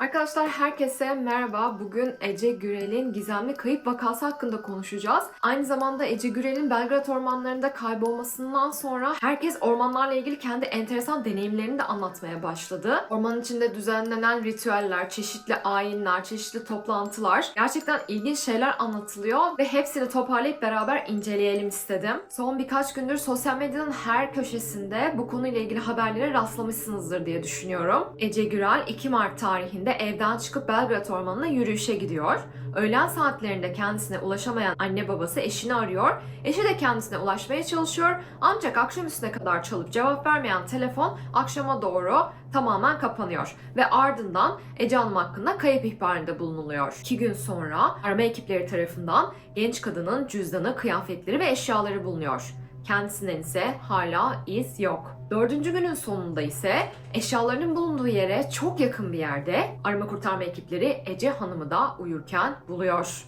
Arkadaşlar herkese merhaba. Bugün Ece Gürel'in gizemli kayıp vakası hakkında konuşacağız. Aynı zamanda Ece Gürel'in Belgrad ormanlarında kaybolmasından sonra herkes ormanlarla ilgili kendi enteresan deneyimlerini de anlatmaya başladı. Ormanın içinde düzenlenen ritüeller, çeşitli ayinler, çeşitli toplantılar gerçekten ilginç şeyler anlatılıyor ve hepsini toparlayıp beraber inceleyelim istedim. Son birkaç gündür sosyal medyanın her köşesinde bu konuyla ilgili haberlere rastlamışsınızdır diye düşünüyorum. Ece Gürel 2 Mart tarihinde evden çıkıp Belgrad Ormanı'na yürüyüşe gidiyor. Öğlen saatlerinde kendisine ulaşamayan anne babası eşini arıyor. Eşi de kendisine ulaşmaya çalışıyor. Ancak akşamüstüne kadar çalıp cevap vermeyen telefon akşama doğru tamamen kapanıyor. Ve ardından Ece Hanım hakkında kayıp ihbarında bulunuluyor. İki gün sonra arama ekipleri tarafından genç kadının cüzdanı, kıyafetleri ve eşyaları bulunuyor. Kendisinden ise hala iz yok. Dördüncü günün sonunda ise eşyalarının bulunduğu yere çok yakın bir yerde arama kurtarma ekipleri Ece Hanım'ı da uyurken buluyor.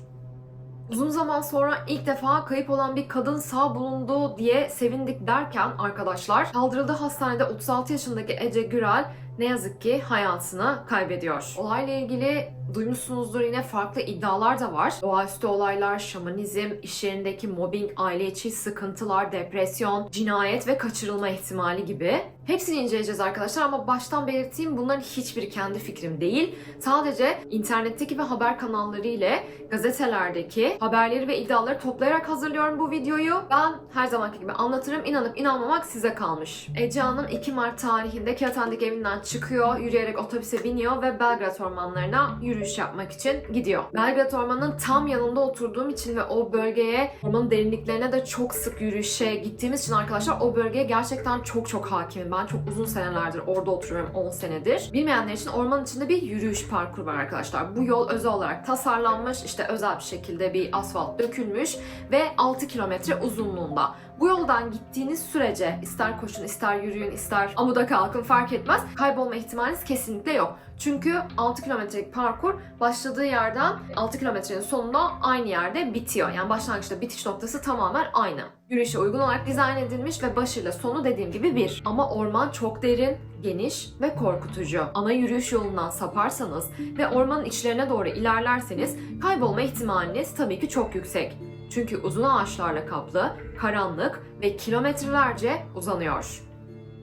Uzun zaman sonra ilk defa kayıp olan bir kadın sağ bulundu diye sevindik derken arkadaşlar kaldırıldığı hastanede 36 yaşındaki Ece Gürel ne yazık ki hayatını kaybediyor. Olayla ilgili duymuşsunuzdur yine farklı iddialar da var. Doğaüstü olaylar, şamanizm, iş yerindeki mobbing, aile içi sıkıntılar, depresyon, cinayet ve kaçırılma ihtimali gibi. Hepsini inceleyeceğiz arkadaşlar ama baştan belirteyim bunların hiçbiri kendi fikrim değil. Sadece internetteki ve haber kanalları ile gazetelerdeki haberleri ve iddiaları toplayarak hazırlıyorum bu videoyu. Ben her zamanki gibi anlatırım. İnanıp inanmamak size kalmış. Ece Hanım 2 Mart tarihinde Kağıthane'deki evinden çıkıyor, yürüyerek otobüse biniyor ve Belgrad ormanlarına yürüyüş yapmak için gidiyor. Belgrad ormanının tam yanında oturduğum için ve o bölgeye, ormanın derinliklerine de çok sık yürüyüşe gittiğimiz için arkadaşlar o bölgeye gerçekten çok çok hakimim. Ben çok uzun senelerdir orada oturuyorum, 10 senedir. Bilmeyenler için ormanın içinde bir yürüyüş parkuru var arkadaşlar. Bu yol özel olarak tasarlanmış, işte özel bir şekilde bir asfalt dökülmüş ve 6 kilometre uzunluğunda. Bu yoldan gittiğiniz sürece ister koşun, ister yürüyün, ister amuda kalkın fark etmez. Kaybolma ihtimaliniz kesinlikle yok. Çünkü 6 kilometrelik parkur başladığı yerden 6 kilometrenin sonunda aynı yerde bitiyor. Yani başlangıçta bitiş noktası tamamen aynı. Yürüyüşe uygun olarak dizayn edilmiş ve başıyla sonu dediğim gibi bir. Ama orman çok derin, geniş ve korkutucu. Ana yürüyüş yolundan saparsanız ve ormanın içlerine doğru ilerlerseniz kaybolma ihtimaliniz tabii ki çok yüksek. Çünkü uzun ağaçlarla kaplı, karanlık ve kilometrelerce uzanıyor.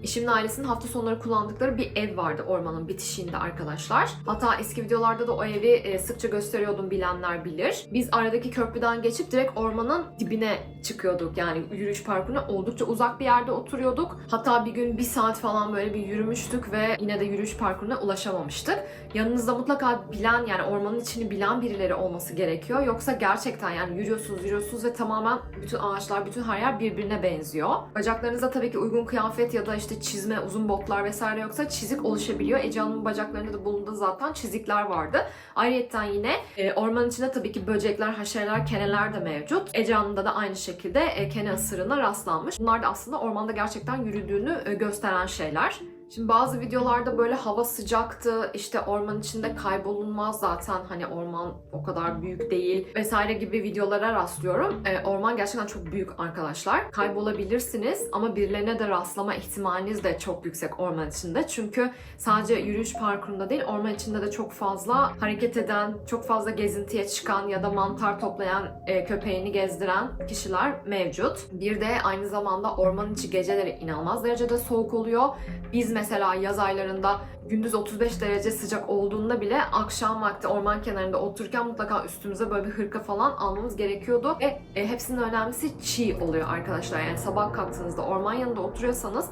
Eşimin ailesinin hafta sonları kullandıkları bir ev vardı ormanın bitişiğinde arkadaşlar. Hatta eski videolarda da o evi e, sıkça gösteriyordum bilenler bilir. Biz aradaki köprüden geçip direkt ormanın dibine çıkıyorduk. Yani yürüyüş parkuruna oldukça uzak bir yerde oturuyorduk. Hatta bir gün bir saat falan böyle bir yürümüştük ve yine de yürüyüş parkuruna ulaşamamıştık. Yanınızda mutlaka bilen yani ormanın içini bilen birileri olması gerekiyor. Yoksa gerçekten yani yürüyorsunuz yürüyorsunuz ve tamamen bütün ağaçlar, bütün her yer birbirine benziyor. Bacaklarınıza tabii ki uygun kıyafet ya da işte çizme, uzun botlar vesaire yoksa çizik oluşabiliyor. Ece Hanım'ın bacaklarında da bulunduğu zaten çizikler vardı. Ayrıca yine e, ormanın içinde tabii ki böcekler, haşereler, keneler de mevcut. Ece Hanım'da da aynı şekilde e, kene ısırığına rastlanmış. Bunlar da aslında ormanda gerçekten yürüdüğünü e, gösteren şeyler. Şimdi bazı videolarda böyle hava sıcaktı, işte orman içinde kaybolunmaz zaten hani orman o kadar büyük değil vesaire gibi videolara rastlıyorum. Ee, orman gerçekten çok büyük arkadaşlar. Kaybolabilirsiniz ama birilerine de rastlama ihtimaliniz de çok yüksek orman içinde. Çünkü sadece yürüyüş parkurunda değil orman içinde de çok fazla hareket eden, çok fazla gezintiye çıkan ya da mantar toplayan, e, köpeğini gezdiren kişiler mevcut. Bir de aynı zamanda orman içi geceleri inanılmaz derecede soğuk oluyor. Biz mesela yaz aylarında gündüz 35 derece sıcak olduğunda bile akşam vakti orman kenarında otururken mutlaka üstümüze böyle bir hırka falan almamız gerekiyordu. Ve e, hepsinin önemlisi çiğ oluyor arkadaşlar. Yani sabah kalktığınızda orman yanında oturuyorsanız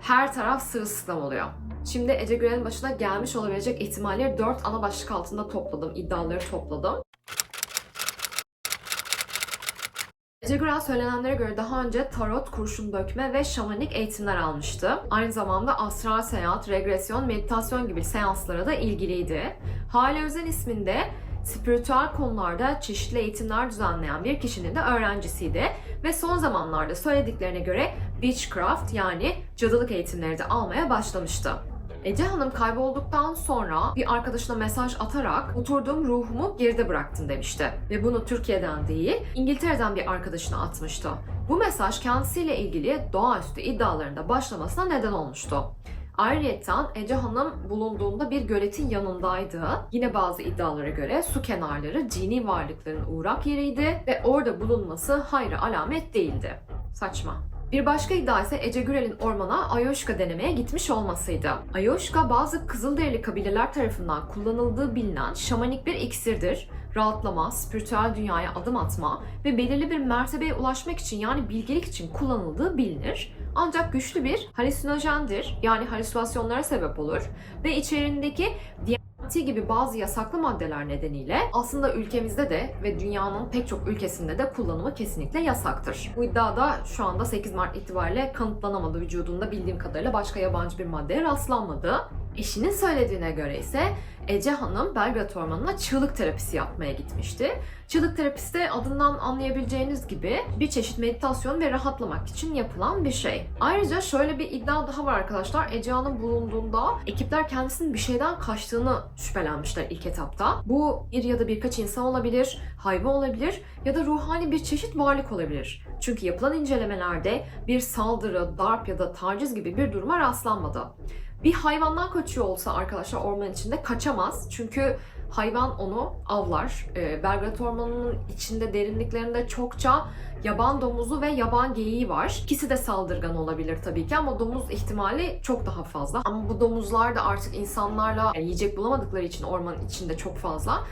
her taraf sırılsıklam oluyor. Şimdi Ece Gürel'in başına gelmiş olabilecek ihtimalleri 4 ana başlık altında topladım, iddiaları topladım. Ece söylenenlere göre daha önce tarot, kurşun dökme ve şamanik eğitimler almıştı. Aynı zamanda astral seyahat, regresyon, meditasyon gibi seanslara da ilgiliydi. Hale Özel isminde spiritüel konularda çeşitli eğitimler düzenleyen bir kişinin de öğrencisiydi ve son zamanlarda söylediklerine göre witchcraft yani cadılık eğitimleri de almaya başlamıştı. Ece Hanım kaybolduktan sonra bir arkadaşına mesaj atarak oturduğum ruhumu geride bıraktın demişti. Ve bunu Türkiye'den değil, İngiltere'den bir arkadaşına atmıştı. Bu mesaj kendisiyle ilgili doğaüstü iddialarında başlamasına neden olmuştu. Ayrıyeten Ece Hanım bulunduğunda bir göletin yanındaydı. Yine bazı iddialara göre su kenarları cini varlıkların uğrak yeriydi ve orada bulunması hayra alamet değildi. Saçma. Bir başka iddia ise Ece Gürel'in ormana Ayoşka denemeye gitmiş olmasıydı. Ayoşka bazı Kızılderili kabileler tarafından kullanıldığı bilinen şamanik bir iksirdir. Rahatlama, spiritüel dünyaya adım atma ve belirli bir mertebeye ulaşmak için yani bilgelik için kullanıldığı bilinir. Ancak güçlü bir halüsinojendir yani halüsinasyonlara sebep olur ve içerisindeki DMT gibi bazı yasaklı maddeler nedeniyle aslında ülkemizde de ve dünyanın pek çok ülkesinde de kullanımı kesinlikle yasaktır. Bu iddia da şu anda 8 Mart itibariyle kanıtlanamadı. Vücudunda bildiğim kadarıyla başka yabancı bir maddeye rastlanmadı. Eşinin söylediğine göre ise Ece Hanım Belgrad Ormanı'na çığlık terapisi yapmaya gitmişti. Çığlık terapisi de adından anlayabileceğiniz gibi bir çeşit meditasyon ve rahatlamak için yapılan bir şey. Ayrıca şöyle bir iddia daha var arkadaşlar. Ece Hanım bulunduğunda ekipler kendisinin bir şeyden kaçtığını şüphelenmişler ilk etapta. Bu bir ya da birkaç insan olabilir, hayvan olabilir ya da ruhani bir çeşit varlık olabilir. Çünkü yapılan incelemelerde bir saldırı, darp ya da taciz gibi bir duruma rastlanmadı. Bir hayvandan kaçıyor olsa arkadaşlar orman içinde kaçamaz. Çünkü hayvan onu avlar. Ee, Belgrad Ormanı'nın içinde derinliklerinde çokça yaban domuzu ve yaban geyiği var. İkisi de saldırgan olabilir tabii ki ama domuz ihtimali çok daha fazla. Ama bu domuzlar da artık insanlarla yiyecek bulamadıkları için ormanın içinde çok fazla.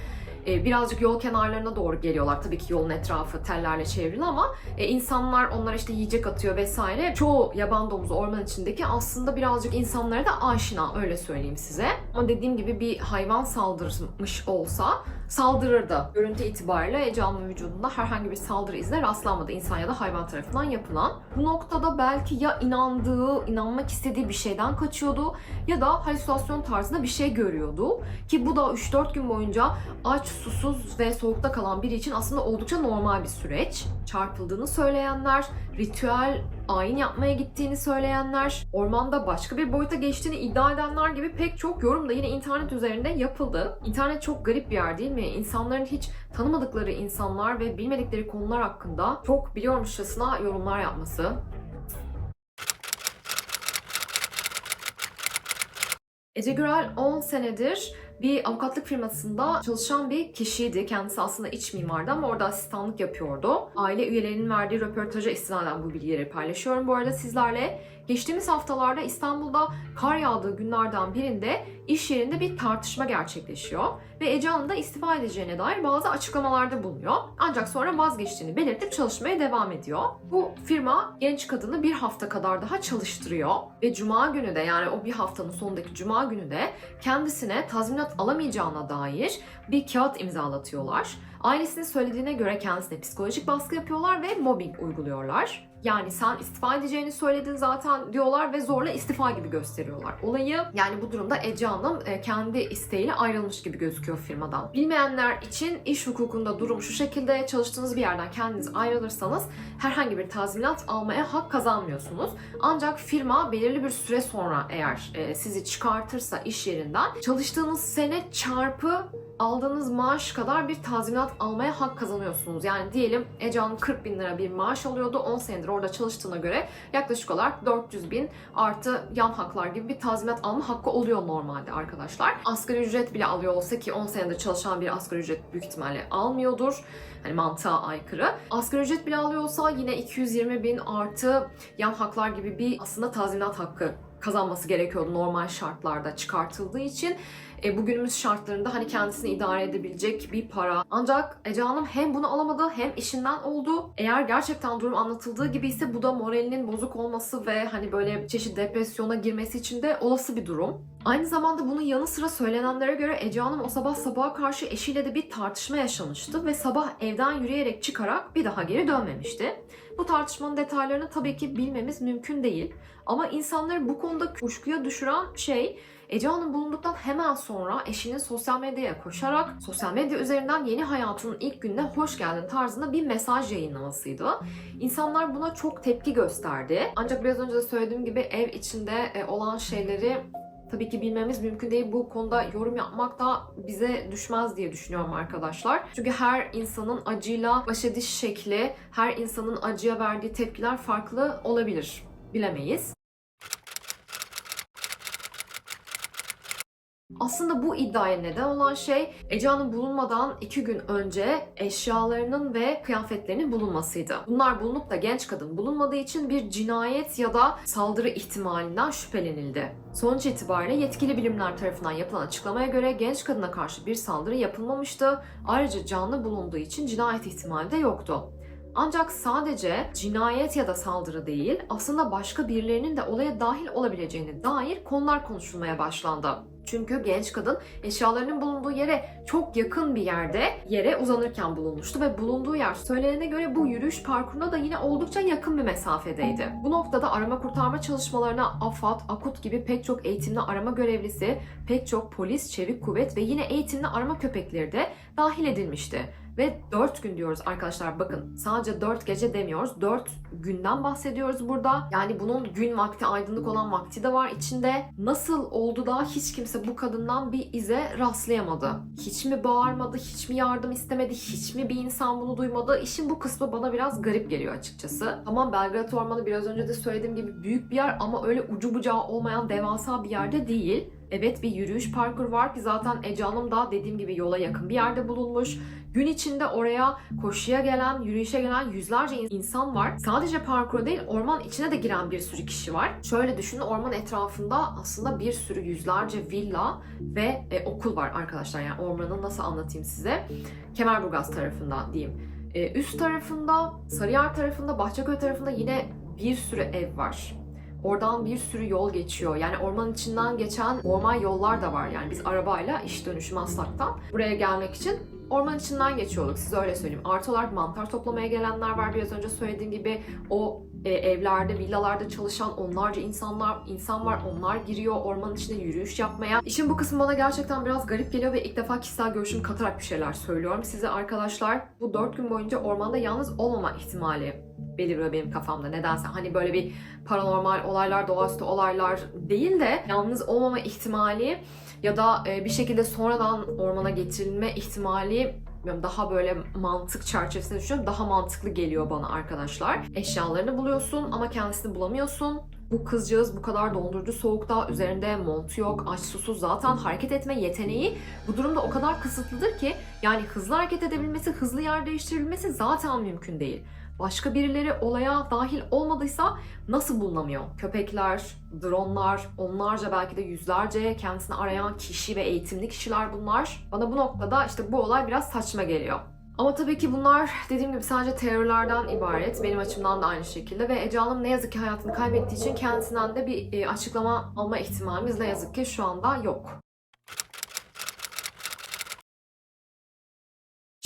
Ee, birazcık yol kenarlarına doğru geliyorlar. Tabii ki yolun etrafı tellerle çevrili ama e, insanlar onlara işte yiyecek atıyor vesaire. Çoğu yaban domuzu orman içindeki aslında birazcık insanlara da aşina öyle söyleyeyim size. Ama dediğim gibi bir hayvan saldırmış olsa saldırırdı. Görüntü itibariyle Hanım'ın vücudunda herhangi bir saldırı izine rastlanmadı insan ya da hayvan tarafından yapılan. Bu noktada belki ya inandığı, inanmak istediği bir şeyden kaçıyordu ya da halüsinasyon tarzında bir şey görüyordu. Ki bu da 3-4 gün boyunca aç, susuz ve soğukta kalan biri için aslında oldukça normal bir süreç. Çarpıldığını söyleyenler, ritüel ayin yapmaya gittiğini söyleyenler, ormanda başka bir boyuta geçtiğini iddia edenler gibi pek çok yorum da yine internet üzerinde yapıldı. İnternet çok garip bir yer değil mi? İnsanların hiç tanımadıkları insanlar ve bilmedikleri konular hakkında çok biliyormuşçasına yorumlar yapması. Ece Gürel 10 senedir bir avukatlık firmasında çalışan bir kişiydi. Kendisi aslında iç mimardı ama orada asistanlık yapıyordu. Aile üyelerinin verdiği röportaja istinaden bu bilgileri paylaşıyorum bu arada sizlerle. Geçtiğimiz haftalarda İstanbul'da kar yağdığı günlerden birinde iş yerinde bir tartışma gerçekleşiyor ve Ece da istifa edeceğine dair bazı açıklamalarda bulunuyor. Ancak sonra vazgeçtiğini belirtip çalışmaya devam ediyor. Bu firma genç kadını bir hafta kadar daha çalıştırıyor ve cuma günü de yani o bir haftanın sonundaki cuma günü de kendisine tazminat alamayacağına dair bir kağıt imzalatıyorlar. Ailesinin söylediğine göre kendisine psikolojik baskı yapıyorlar ve mobbing uyguluyorlar. Yani sen istifa edeceğini söyledin zaten diyorlar ve zorla istifa gibi gösteriyorlar olayı. Yani bu durumda Ece Hanım e, kendi isteğiyle ayrılmış gibi gözüküyor firmadan. Bilmeyenler için iş hukukunda durum şu şekilde çalıştığınız bir yerden kendiniz ayrılırsanız herhangi bir tazminat almaya hak kazanmıyorsunuz. Ancak firma belirli bir süre sonra eğer e, sizi çıkartırsa iş yerinden çalıştığınız sene çarpı aldığınız maaş kadar bir tazminat almaya hak kazanıyorsunuz. Yani diyelim Ece Hanım 40 bin lira bir maaş alıyordu. 10 senedir orada çalıştığına göre yaklaşık olarak 400 bin artı yan haklar gibi bir tazminat alma hakkı oluyor normalde arkadaşlar. Asgari ücret bile alıyor olsa ki 10 senedir çalışan bir asgari ücret büyük ihtimalle almıyordur. Hani mantığa aykırı. Asgari ücret bile alıyorsa yine 220 bin artı yan haklar gibi bir aslında tazminat hakkı kazanması gerekiyordu normal şartlarda çıkartıldığı için. E, bugünümüz şartlarında hani kendisini idare edebilecek bir para. Ancak Ece Hanım hem bunu alamadı hem işinden oldu. Eğer gerçekten durum anlatıldığı gibi ise bu da moralinin bozuk olması ve hani böyle çeşit depresyona girmesi için de olası bir durum. Aynı zamanda bunun yanı sıra söylenenlere göre Ece Hanım o sabah sabaha karşı eşiyle de bir tartışma yaşamıştı ve sabah evden yürüyerek çıkarak bir daha geri dönmemişti. Bu tartışmanın detaylarını tabii ki bilmemiz mümkün değil. Ama insanları bu konuda kuşkuya düşüren şey Ece Hanım bulunduktan hemen sonra eşinin sosyal medyaya koşarak sosyal medya üzerinden yeni hayatının ilk gününe hoş geldin tarzında bir mesaj yayınlamasıydı. İnsanlar buna çok tepki gösterdi. Ancak biraz önce de söylediğim gibi ev içinde e, olan şeyleri tabii ki bilmemiz mümkün değil. Bu konuda yorum yapmak da bize düşmez diye düşünüyorum arkadaşlar. Çünkü her insanın acıyla baş ediş şekli, her insanın acıya verdiği tepkiler farklı olabilir. Bilemeyiz. Aslında bu iddiaya neden olan şey Ece bulunmadan iki gün önce eşyalarının ve kıyafetlerinin bulunmasıydı. Bunlar bulunup da genç kadın bulunmadığı için bir cinayet ya da saldırı ihtimalinden şüphelenildi. Sonuç itibariyle yetkili bilimler tarafından yapılan açıklamaya göre genç kadına karşı bir saldırı yapılmamıştı. Ayrıca canlı bulunduğu için cinayet ihtimali de yoktu. Ancak sadece cinayet ya da saldırı değil, aslında başka birilerinin de olaya dahil olabileceğine dair konular konuşulmaya başlandı. Çünkü genç kadın eşyalarının bulunduğu yere çok yakın bir yerde yere uzanırken bulunmuştu ve bulunduğu yer söylenene göre bu yürüyüş parkuruna da yine oldukça yakın bir mesafedeydi. Bu noktada arama kurtarma çalışmalarına AFAD, AKUT gibi pek çok eğitimli arama görevlisi, pek çok polis, çevik kuvvet ve yine eğitimli arama köpekleri de dahil edilmişti. Ve 4 gün diyoruz arkadaşlar bakın sadece 4 gece demiyoruz 4 günden bahsediyoruz burada. Yani bunun gün vakti aydınlık olan vakti de var içinde. Nasıl oldu da hiç kimse bu kadından bir ize rastlayamadı? Hiç mi bağırmadı, hiç mi yardım istemedi, hiç mi bir insan bunu duymadı? İşin bu kısmı bana biraz garip geliyor açıkçası. Tamam Belgrad Ormanı biraz önce de söylediğim gibi büyük bir yer ama öyle ucu bucağı olmayan devasa bir yerde değil. Evet bir yürüyüş parkur var ki zaten Ece Hanım da dediğim gibi yola yakın bir yerde bulunmuş. Gün içinde oraya koşuya gelen, yürüyüşe gelen yüzlerce insan var. Sadece parkura değil orman içine de giren bir sürü kişi var. Şöyle düşünün orman etrafında aslında bir sürü yüzlerce villa ve e, okul var arkadaşlar. Yani ormanı nasıl anlatayım size? Kemerburgaz tarafında diyeyim. E, üst tarafında, Sarıyer tarafında, Bahçeköy tarafında yine bir sürü ev var. Oradan bir sürü yol geçiyor. Yani ormanın içinden geçen normal yollar da var. Yani biz arabayla iş dönüşü Maslak'tan buraya gelmek için orman içinden geçiyorduk. Size öyle söyleyeyim. Artı olarak mantar toplamaya gelenler var. Biraz önce söylediğim gibi o e, evlerde, villalarda çalışan onlarca insanlar insan var. Onlar giriyor ormanın içinde yürüyüş yapmaya. İşin bu kısmı bana gerçekten biraz garip geliyor ve ilk defa kişisel görüşümü katarak bir şeyler söylüyorum. Size arkadaşlar bu dört gün boyunca ormanda yalnız olmama ihtimali beliriyor benim kafamda nedense. Hani böyle bir paranormal olaylar, doğaüstü olaylar değil de yalnız olmama ihtimali ya da e, bir şekilde sonradan ormana getirilme ihtimali daha böyle mantık çerçevesinde düşünüyorum. Daha mantıklı geliyor bana arkadaşlar. Eşyalarını buluyorsun ama kendisini bulamıyorsun. Bu kızcağız bu kadar dondurucu soğukta üzerinde montu yok, aç susuz zaten hareket etme yeteneği bu durumda o kadar kısıtlıdır ki yani hızlı hareket edebilmesi, hızlı yer değiştirebilmesi zaten mümkün değil. Başka birileri olaya dahil olmadıysa nasıl bulunamıyor? Köpekler, dronlar, onlarca belki de yüzlerce kendisini arayan kişi ve eğitimli kişiler bunlar. Bana bu noktada işte bu olay biraz saçma geliyor. Ama tabii ki bunlar dediğim gibi sadece teorilerden ibaret. Benim açımdan da aynı şekilde. Ve Ece Hanım ne yazık ki hayatını kaybettiği için kendisinden de bir e, açıklama alma ihtimalimiz ne yazık ki şu anda yok.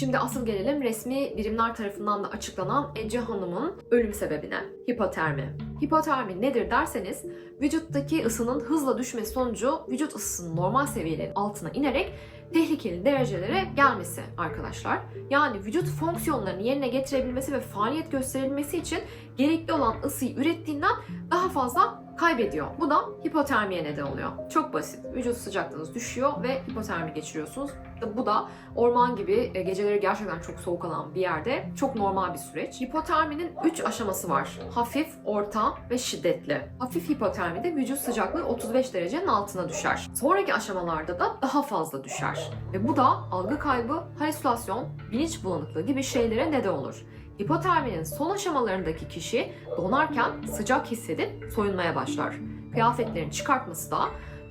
Şimdi asıl gelelim resmi birimler tarafından da açıklanan Ece Hanım'ın ölüm sebebine. Hipotermi. Hipotermi nedir derseniz vücuttaki ısının hızla düşmesi sonucu vücut ısısının normal seviyelerin altına inerek tehlikeli derecelere gelmesi arkadaşlar. Yani vücut fonksiyonlarını yerine getirebilmesi ve faaliyet gösterebilmesi için gerekli olan ısıyı ürettiğinden daha fazla kaybediyor. Bu da hipotermiye neden oluyor. Çok basit. Vücut sıcaklığınız düşüyor ve hipotermi geçiriyorsunuz. Bu da orman gibi e, geceleri gerçekten çok soğuk alan bir yerde çok normal bir süreç. Hipoterminin 3 aşaması var. Hafif, orta ve şiddetli. Hafif hipotermide vücut sıcaklığı 35 derecenin altına düşer. Sonraki aşamalarda da daha fazla düşer. Ve bu da algı kaybı, halüsinasyon, bilinç bulanıklığı gibi şeylere neden olur. Hipoterminin son aşamalarındaki kişi donarken sıcak hissedip soyunmaya başlar. Kıyafetlerini çıkartması da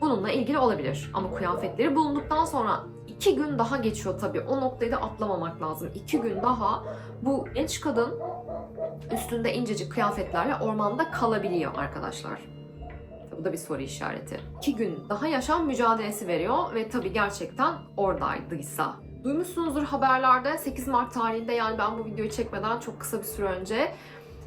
bununla ilgili olabilir. Ama kıyafetleri bulunduktan sonra iki gün daha geçiyor tabii. O noktayı da atlamamak lazım. İki gün daha bu genç kadın üstünde incecik kıyafetlerle ormanda kalabiliyor arkadaşlar. Bu da bir soru işareti. İki gün daha yaşam mücadelesi veriyor ve tabii gerçekten oradaydıysa. Duymuşsunuzdur haberlerde 8 Mart tarihinde yani ben bu videoyu çekmeden çok kısa bir süre önce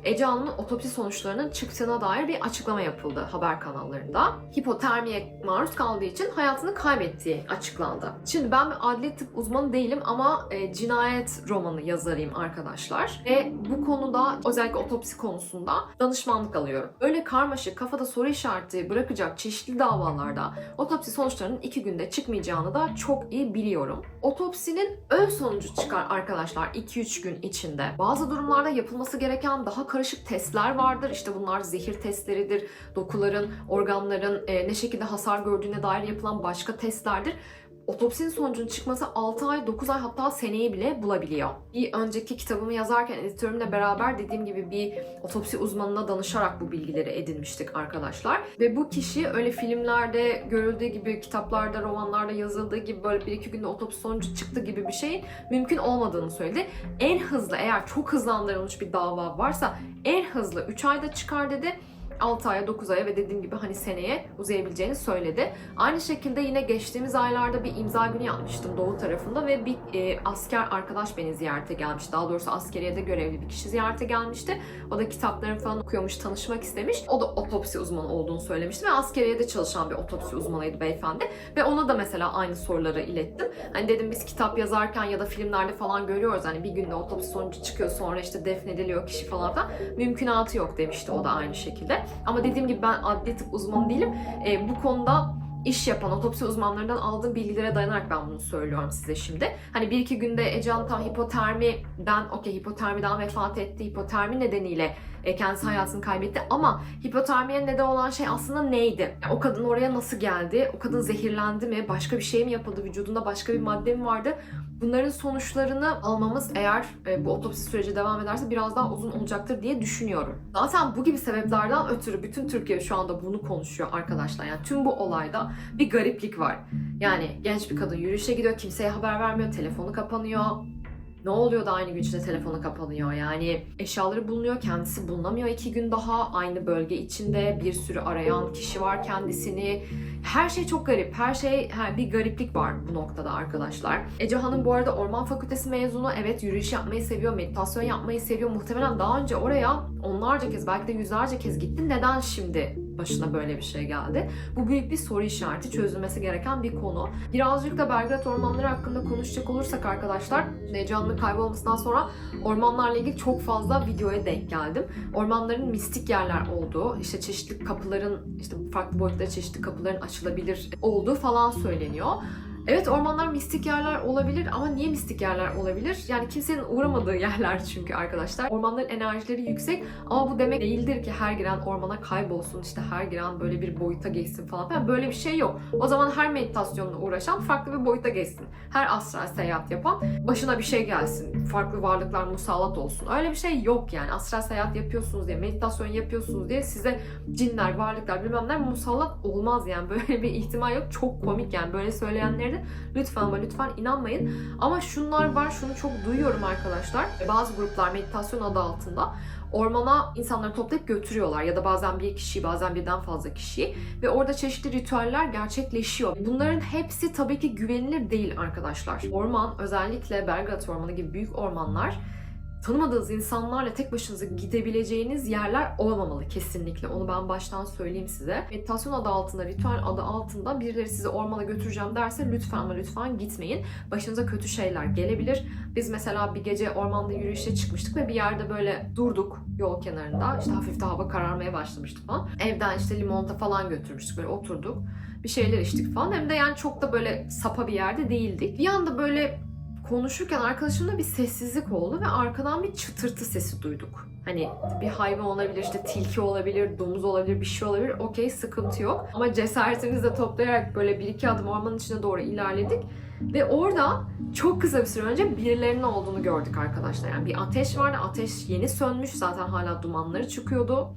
Ece Hanım'ın otopsi sonuçlarının çıktığına dair bir açıklama yapıldı haber kanallarında. Hipotermiye maruz kaldığı için hayatını kaybettiği açıklandı. Şimdi ben bir adli tıp uzmanı değilim ama e, cinayet romanı yazarıyım arkadaşlar. Ve bu konuda özellikle otopsi konusunda danışmanlık alıyorum. Öyle karmaşık kafada soru işareti bırakacak çeşitli davalarda otopsi sonuçlarının iki günde çıkmayacağını da çok iyi biliyorum. Otopsinin ön sonucu çıkar arkadaşlar 2-3 gün içinde. Bazı durumlarda yapılması gereken daha karışık testler vardır. İşte bunlar zehir testleridir. Dokuların, organların e, ne şekilde hasar gördüğüne dair yapılan başka testlerdir. Otopsinin sonucunun çıkması 6 ay, 9 ay hatta seneyi bile bulabiliyor. Bir önceki kitabımı yazarken editörümle beraber dediğim gibi bir otopsi uzmanına danışarak bu bilgileri edinmiştik arkadaşlar. Ve bu kişi öyle filmlerde görüldüğü gibi, kitaplarda, romanlarda yazıldığı gibi böyle bir iki günde otopsi sonucu çıktı gibi bir şeyin mümkün olmadığını söyledi. En hızlı eğer çok hızlandırılmış bir dava varsa en hızlı 3 ayda çıkar dedi. 6 aya 9 aya ve dediğim gibi hani seneye uzayabileceğini söyledi. Aynı şekilde yine geçtiğimiz aylarda bir imza günü yapmıştım doğu tarafında ve bir e, asker arkadaş beni ziyarete gelmiş. Daha doğrusu askeriyede görevli bir kişi ziyarete gelmişti. O da kitaplarını falan okuyormuş, tanışmak istemiş. O da otopsi uzmanı olduğunu söylemişti ve askeriyede çalışan bir otopsi uzmanıydı beyefendi. Ve ona da mesela aynı soruları ilettim. Hani dedim biz kitap yazarken ya da filmlerde falan görüyoruz hani bir günde otopsi sonucu çıkıyor sonra işte defnediliyor kişi falan da mümkünatı yok demişti o da aynı şekilde. Ama dediğim gibi ben adli tıp uzmanı değilim. E, bu konuda iş yapan otopsi uzmanlarından aldığım bilgilere dayanarak ben bunu söylüyorum size şimdi. Hani bir iki günde Ece Hanım tam hipotermiden, okey hipotermiden vefat etti. Hipotermi nedeniyle e, kendisi hayatını kaybetti ama hipotermiye neden olan şey aslında neydi? Yani o kadın oraya nasıl geldi? O kadın zehirlendi mi? Başka bir şey mi yapıldı? Vücudunda başka bir madde mi vardı? Bunların sonuçlarını almamız eğer e, bu otopsi süreci devam ederse biraz daha uzun olacaktır diye düşünüyorum. Zaten bu gibi sebeplerden ötürü bütün Türkiye şu anda bunu konuşuyor arkadaşlar. Yani tüm bu olayda bir gariplik var. Yani genç bir kadın yürüyüşe gidiyor, kimseye haber vermiyor, telefonu kapanıyor. Ne oluyor da aynı içinde telefonu kapanıyor? Yani eşyaları bulunuyor kendisi bulunamıyor iki gün daha. Aynı bölge içinde bir sürü arayan kişi var kendisini. Her şey çok garip. Her şey her bir gariplik var bu noktada arkadaşlar. Ece Hanım bu arada orman fakültesi mezunu. Evet yürüyüş yapmayı seviyor meditasyon yapmayı seviyor. Muhtemelen daha önce oraya onlarca kez belki de yüzlerce kez gitti neden şimdi başına böyle bir şey geldi. Bu büyük bir soru işareti, çözülmesi gereken bir konu. Birazcık da Belgrad ormanları hakkında konuşacak olursak arkadaşlar, Ece Hanım'ın kaybolmasından sonra ormanlarla ilgili çok fazla videoya denk geldim. Ormanların mistik yerler olduğu, işte çeşitli kapıların, işte farklı boyutları çeşitli kapıların açılabilir olduğu falan söyleniyor. Evet ormanlar mistik yerler olabilir ama niye mistik yerler olabilir? Yani kimsenin uğramadığı yerler çünkü arkadaşlar. Ormanların enerjileri yüksek ama bu demek değildir ki her giren ormana kaybolsun işte her giren böyle bir boyuta geçsin falan filan. Böyle bir şey yok. O zaman her meditasyonla uğraşan farklı bir boyuta geçsin. Her astral seyahat yapan başına bir şey gelsin. Farklı varlıklar musallat olsun. Öyle bir şey yok yani. Astral seyahat yapıyorsunuz diye, meditasyon yapıyorsunuz diye size cinler, varlıklar bilmem ne musallat olmaz yani. Böyle bir ihtimal yok. Çok komik yani. Böyle söyleyenleri de lütfen ama lütfen inanmayın. Ama şunlar var, şunu çok duyuyorum arkadaşlar. Bazı gruplar meditasyon adı altında ormana insanları toplayıp götürüyorlar ya da bazen bir kişiyi bazen birden fazla kişiyi ve orada çeşitli ritüeller gerçekleşiyor. Bunların hepsi tabii ki güvenilir değil arkadaşlar. Orman özellikle Belgrad Ormanı gibi büyük ormanlar tanımadığınız insanlarla tek başınıza gidebileceğiniz yerler olmamalı kesinlikle. Onu ben baştan söyleyeyim size. Meditasyon adı altında, ritüel adı altında birileri sizi ormana götüreceğim derse lütfen ama lütfen gitmeyin. Başınıza kötü şeyler gelebilir. Biz mesela bir gece ormanda yürüyüşe çıkmıştık ve bir yerde böyle durduk yol kenarında. İşte hafif de hava kararmaya başlamıştı falan. Evden işte limonata falan götürmüştük böyle oturduk. Bir şeyler içtik falan. Hem de yani çok da böyle sapa bir yerde değildik. Bir anda böyle konuşurken arkadaşımda bir sessizlik oldu ve arkadan bir çıtırtı sesi duyduk. Hani bir hayvan olabilir, işte tilki olabilir, domuz olabilir, bir şey olabilir. Okey sıkıntı yok. Ama cesaretimizi de toplayarak böyle bir iki adım ormanın içine doğru ilerledik. Ve orada çok kısa bir süre önce birilerinin olduğunu gördük arkadaşlar. Yani bir ateş vardı. Ateş yeni sönmüş. Zaten hala dumanları çıkıyordu.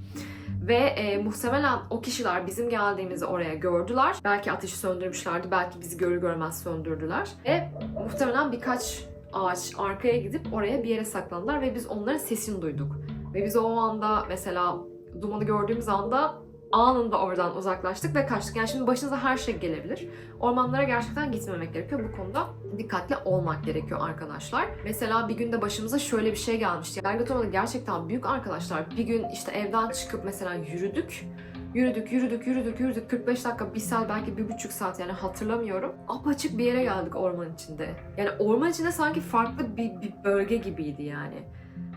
Ve e, muhtemelen o kişiler bizim geldiğimizi oraya gördüler. Belki ateşi söndürmüşlerdi, belki bizi görür görmez söndürdüler. Ve muhtemelen birkaç ağaç arkaya gidip oraya bir yere saklandılar ve biz onların sesini duyduk. Ve biz o anda mesela dumanı gördüğümüz anda anında oradan uzaklaştık ve kaçtık. Yani şimdi başınıza her şey gelebilir. Ormanlara gerçekten gitmemek gerekiyor. Bu konuda dikkatli olmak gerekiyor arkadaşlar. Mesela bir günde başımıza şöyle bir şey gelmişti. Belgrad Ormanı gerçekten büyük arkadaşlar. Bir gün işte evden çıkıp mesela yürüdük. Yürüdük, yürüdük, yürüdük, yürüdük. 45 dakika, bir saat, belki bir buçuk saat yani hatırlamıyorum. Apaçık bir yere geldik orman içinde. Yani orman içinde sanki farklı bir, bir bölge gibiydi yani.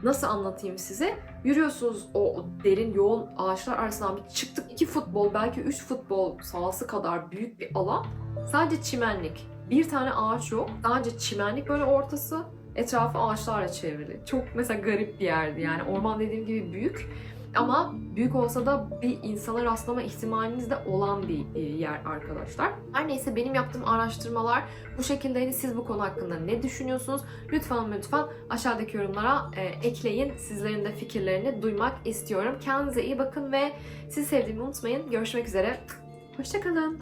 Nasıl anlatayım size? Yürüyorsunuz o derin yoğun ağaçlar arasından bir çıktık. iki futbol belki üç futbol sahası kadar büyük bir alan. Sadece çimenlik. Bir tane ağaç yok. Sadece çimenlik böyle ortası. Etrafı ağaçlarla çevrili. Çok mesela garip bir yerdi yani. Orman dediğim gibi büyük. Ama büyük olsa da bir insana rastlama ihtimaliniz de olan bir e, yer arkadaşlar. Her neyse benim yaptığım araştırmalar bu şekildeydi. Siz bu konu hakkında ne düşünüyorsunuz? Lütfen lütfen aşağıdaki yorumlara e, ekleyin. Sizlerin de fikirlerini duymak istiyorum. Kendinize iyi bakın ve sizi sevdiğimi unutmayın. Görüşmek üzere. Hoşçakalın.